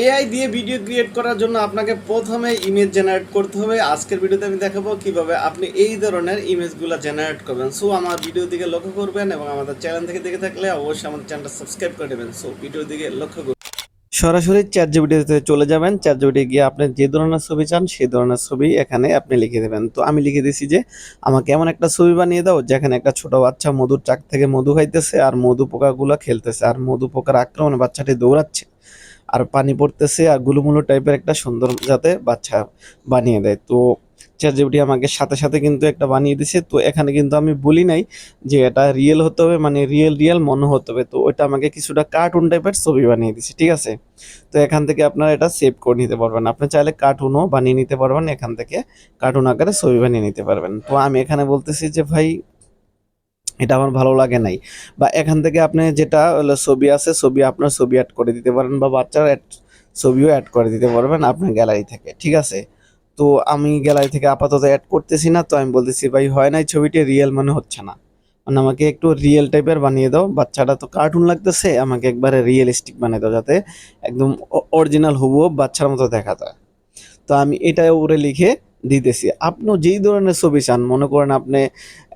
AI দিয়ে video create করার জন্য আপনাকে প্রথমে ইমেজ জেনারেট করতে হবে। আজকের ভিডিওতে আমি দেখাবো কীভাবে আপনি এই ধরনের ইমেজগুলো জেনারেট করবেন। সো আমার ভিডিও দিকে লক্ষ্য করবেন এবং আমাদের চ্যানেল থেকে দেখে থাকলে অবশ্যই আমাদের চ্যানেলটা সাবস্ক্রাইব করে দেবেন সো ভিডিও দিকে লক্ষ্য করুন। সরাসরি চ্যাট জিবিটিতে চলে যাবেন। চ্যাট জিবিটি গিয়ে আপনি যে ধরনের ছবি চান, সেই ধরনের ছবি এখানে আপনি লিখে দেবেন। তো আমি লিখে দিছি যে, আমাকে এমন একটা ছবি বানিয়ে দাও, যেখানে একটা ছোট বাচ্চা মধুর চাক থেকে মধু খাইতেছে আর মধু পোকাগুলো খেলতেছে, আর মধু পোকার আক্রমণে বাচ্চাটি দৌড়াচ্ছে। আর পানি পড়তেছে আর গুলুমুলু টাইপের একটা সুন্দর যাতে বাচ্চা বানিয়ে দেয়। তো চ্যাটজিপিটি আমাকে সাথে সাথে কিন্তু একটা বানিয়ে দিছে। তো এখানে কিন্তু আমি বলি নাই যে এটা রিয়েল হতে হবে মানে রিয়েল রিয়েল মনে হতে হবে। তো ওইটা আমাকে কিছুটা কার্টুন টাইপের ছবি বানিয়ে দিছে, ঠিক আছে? তো এখান থেকে আপনারা এটা সেভ করে নিতে পারবেন। আপনি চাইলে কার্টুনও বানিয়ে নিতে পারবেন। এখান থেকে কার্টুন আকারে ছবি বানিয়ে নিতে পারবেন। তো আমি এখানে বলতেছি যে, ভাই এটা আমার ভালো লাগে নাই। বা এখান থেকে আপনি যেটা ছবি আছে, ছবি আপনার ছবি অ্যাড করে দিতে পারেন বা বাচ্চার add- ছবিও অ্যাড করে দিতে পারবেন আপনার গ্যালারি থেকে, ঠিক আছে? তো আমি গ্যালারি থেকে আপাতত অ্যাড করতেছি না, তো আমি বলতেছি, ভাই, হয় নাই ছবিটি রিয়েল মনে হচ্ছে না। মানে আমাকে একটু রিয়েল টাইপের বানিয়ে দাও, বাচ্চাটা তো কার্টুন লাগতেছে, আমাকে একবারে রিয়েলিস্টিক বানিয়ে দাও, যাতে একদম অরিজিনাল হুবহু বাচ্চার মতো দেখা যায়। তো আমি এটা উপরে লিখে দিতেছি, আপনি যেই ধরনের ছবি চান, মনে করেন আপনি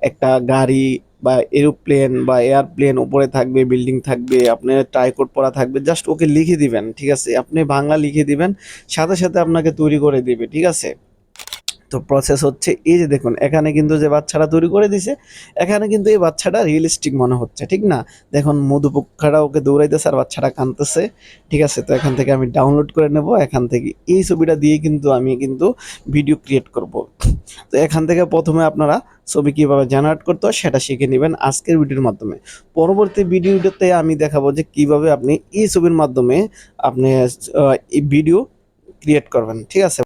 একটা গাড়ি বা এরোপ্লেন বা এয়ারপ্লেন উপরে থাকবে বিল্ডিং থাকবে, আপনার ট্রাইকোট পরা থাকবে জাস্ট ওকে লিখে দিবেন, ঠিক আছে? আপনি বাংলা লিখে দিবেন, সাথে সাথে আপনাকে তৈরি করে দিবে, ঠিক আছে? তো প্রসেস হচ্ছে এই যে দেখুন, এখানে কিন্তু যে বাচ্চাটা তৈরি করে দিছে, এখানে কিন্তু এই বাচ্চাটা রিয়েলিস্টিক মনে হচ্ছে, ঠিক না? দেখুন মধুপক্ষাটা ওকে দৌড়াইতেছে আর বাচ্চাটা কাঁদতেছে, ঠিক আছে? তো এখান থেকে আমি ডাউনলোড করে নেব, এখান থেকে এই ছবিটা দিয়ে কিন্তু আমি কিন্তু ভিডিও ক্রিয়েট করব। তো এখান থেকে প্রথমে আপনারা ছবি কীভাবে জেনারেট করতে হয় সেটা শিখে নেবেন আজকের ভিডিওর মাধ্যমে। পরবর্তী ভিডিওতে আমি দেখাবো যে কীভাবে আপনি এই ছবির মাধ্যমে আপনি ভিডিও ক্রিয়েট করবেন, ঠিক আছে?